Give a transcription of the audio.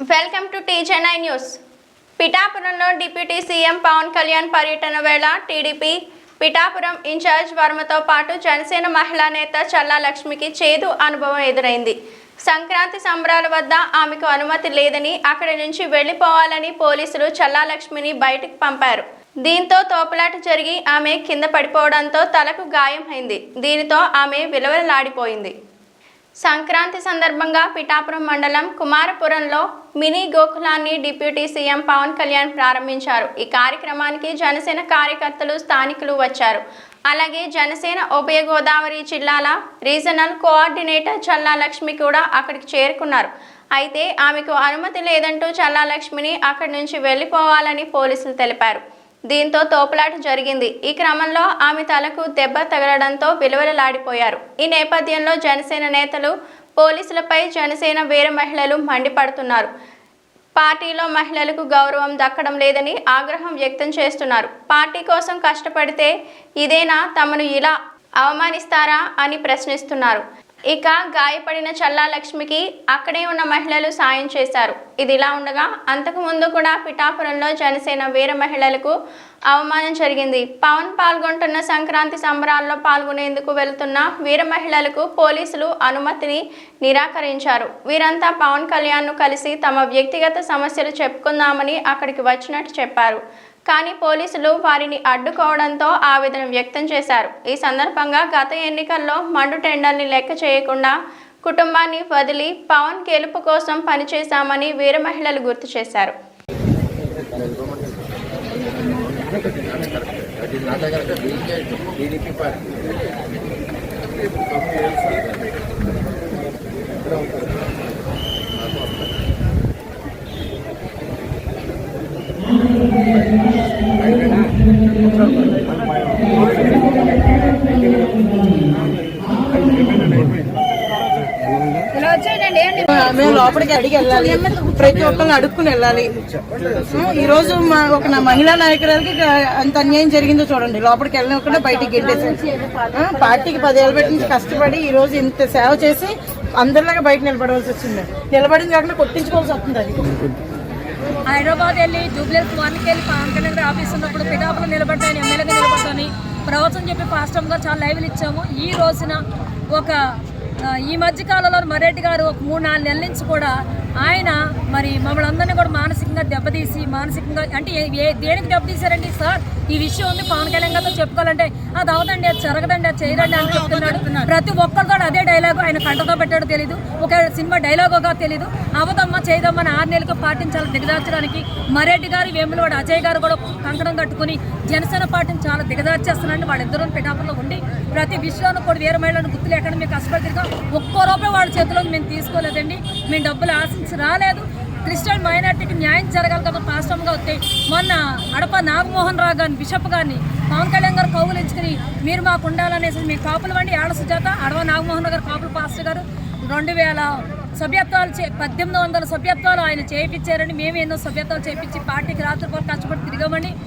Welcome to TJNI news పిఠాపురంలో deputy CM Pawan Kalyan పర్యటన వేళ టీడీపీ పిఠాపురం ఇన్ఛార్జ్ వర్మతో పాటు జనసేన మహిళా నేత చల్లా లక్ష్మికి చేదు అనుభవం ఎదురైంది. సంక్రాంతి సంబరాల వద్ద ఆమెకు అనుమతి లేదని అక్కడి నుంచి వెళ్ళిపోవాలని పోలీసులు చల్లా లక్ష్మిని బయటకు పంపారు. దీంతో తోపులాట జరిగి ఆమె కింద పడిపోవడంతో తలకు గాయం అయింది. దీనితో ఆమె విలవలలాడిపోయింది. సంక్రాంతి సందర్భంగా పిఠాపురం మండలం కుమారపురంలో మినీ గోకులాన్ని డిప్యూటీ సీఎం పవన్ కళ్యాణ్ ప్రారంభించారు. ఈ కార్యక్రమానికి జనసేన కార్యకర్తలు స్థానికులు వచ్చారు. అలాగే జనసేన ఉభయ గోదావరి జిల్లాల రీజనల్ కోఆర్డినేటర్ చల్లా లక్ష్మి కూడా అక్కడికి చేరుకున్నారు. అయితే ఆమెకు అనుమతి లేదంటూ చల్లా లక్ష్మిని అక్కడి నుంచి వెళ్ళిపోవాలని పోలీసులు తెలిపారు. దీంతో తోపులాట జరిగింది. ఈ క్రమంలో ఆమె తలకు దెబ్బ తగలడంతో విలువలలాడిపోయారు. ఈ నేపథ్యంలో జనసేన నేతలు పోలీసులపై జనసేన వేరే మహిళలు మండిపడుతున్నారు. పార్టీలో మహిళలకు గౌరవం దక్కడం లేదని ఆగ్రహం వ్యక్తం చేస్తున్నారు. పార్టీ కోసం కష్టపడితే ఇదేనా తమను ఇలా అవమానిస్తారా అని ప్రశ్నిస్తున్నారు. ఇక గాయపడిన చల్లాలక్ష్మికి అక్కడే ఉన్న మహిళలు సాయం చేశారు. ఇది ఇలా ఉండగా అంతకు ముందు కూడా పిఠాపురంలో జనసేన వీర మహిళలకు అవమానం జరిగింది. పవన్ పాల్గొంటున్న సంక్రాంతి సంబరాల్లో పాల్గొనేందుకు వెళ్తున్న వీర మహిళలకు పోలీసులు అనుమతిని నిరాకరించారు. వీరంతా పవన్ కళ్యాణ్ను కలిసి తమ వ్యక్తిగత సమస్యలు చెప్పుకుందామని అక్కడికి వచ్చినట్టు చెప్పారు. కానీ పోలీసులు వారిని అడ్డుకోవడంతో ఆవేదన వ్యక్తం చేశారు. ఈ సందర్భంగా గత ఎన్నికల్లో మండు టెండర్ని లెక్క చేయకుండా కుటుంబాన్ని వదిలి పవన్ గెలుపు కోసం పనిచేశామని వీర మహిళలు గుర్తు చేశారు. పార్టీ మేము లోపలికి అడిగి వెళ్ళాలి. ప్రతి ఒక్కరిని అడుక్కుని వెళ్ళాలి. ఈ రోజు మా ఒక నా మహిళా నాయకురాలకి అంత అన్యాయం జరిగిందో చూడండి. లోపలికి వెళ్ళినకుండా బయటికి గెంటేసి పార్టీకి పదేళ్ళ పెట్టి నుంచి కష్టపడి ఈ రోజు ఇంత సేవ చేసి అందరిలాగా బయట నిలబడవలసి వచ్చింది. నిలబడింది కాకుండా కొట్టించుకోవాల్సి వస్తుంది అది. హైదరాబాద్ వెళ్ళి జూబ్లీస్ వన్కి వెళ్ళి పవన్ కళ్యాణ్ ఆఫీస్ ఉన్నప్పుడు పిఠాపులు నిలబడ్డాయని ఎమ్మెల్యేగా నిలబడ్డాను ప్రవచనం చెప్పి పాస్టమ్ చాలా లైవ్లు ఇచ్చాము. ఈ రోజున ఒక ఈ మధ్య కాలంలో మరెడ్డి గారు ఒక మూడు నాలుగు నెలల నుంచి కూడా ఆయన మరి మమ్మల్ని అందరినీ కూడా మానసికంగా దెబ్బతీసి మానసికంగా అంటే ఏ- దేనికి దెబ్బతీశారండి సార్? ఈ విషయం ఉంది పవన్ కళ్యాణ్ గారితో చెప్పుకోవాలంటే అది అవదండి అది జరగదండి అది చేయరండి అని చెప్తున్నాడు. ప్రతి ఒక్కరు కూడా అదే డైలాగు ఆయన కంటతో పెట్టాడో తెలియదు ఒక సినిమా డైలాగుగా తెలియదు అవదమ్మ చేయదమ్మని ఆరు నెలలకు పార్టీని దిగదార్చడానికి మరెడ్డి గారు వేములవాడ అజయ్ గారు కూడా కంకణం కట్టుకుని జనసేన పార్టీని చాలా దిగదార్చేస్తున్నారండి వాళ్ళిద్దరూ పిఠాపురంలో ఉండి ప్రతి విషయంలో కూడా వేరే మహిళలను గుర్తు లేకుండా మీకు కష్టపడిగా ఒక్కో రూపాయి వాళ్ళ చేతిలో మేము తీసుకోలేదండి. మేము డబ్బులు ఆశించి రాలేదు. క్రిస్టియన్ మైనార్టీకి న్యాయం జరగాలి కదా పాస్టమ్గా వస్తే. మొన్న అడప నాగమోహన్ రావు గారిని బిషప్ గారిని పవన్ కళ్యాణ్ గారు కౌగులు ఇచ్చుకుని మీరు మాకు ఉండాలనేసి మీ కాపులు వండి ఆడ సుజాత అడవ నాగమోహన్ గారు కాపులు పాస్టర్ గారు. రెండు వేల సభ్యత్వాలు చే పద్దెనిమిది వందల సభ్యత్వాలు ఆయన చేయించారని మేము ఎన్నో సభ్యత్వాలు చేయించి పార్టీకి రాత్రి కష్టపడి తిరగమని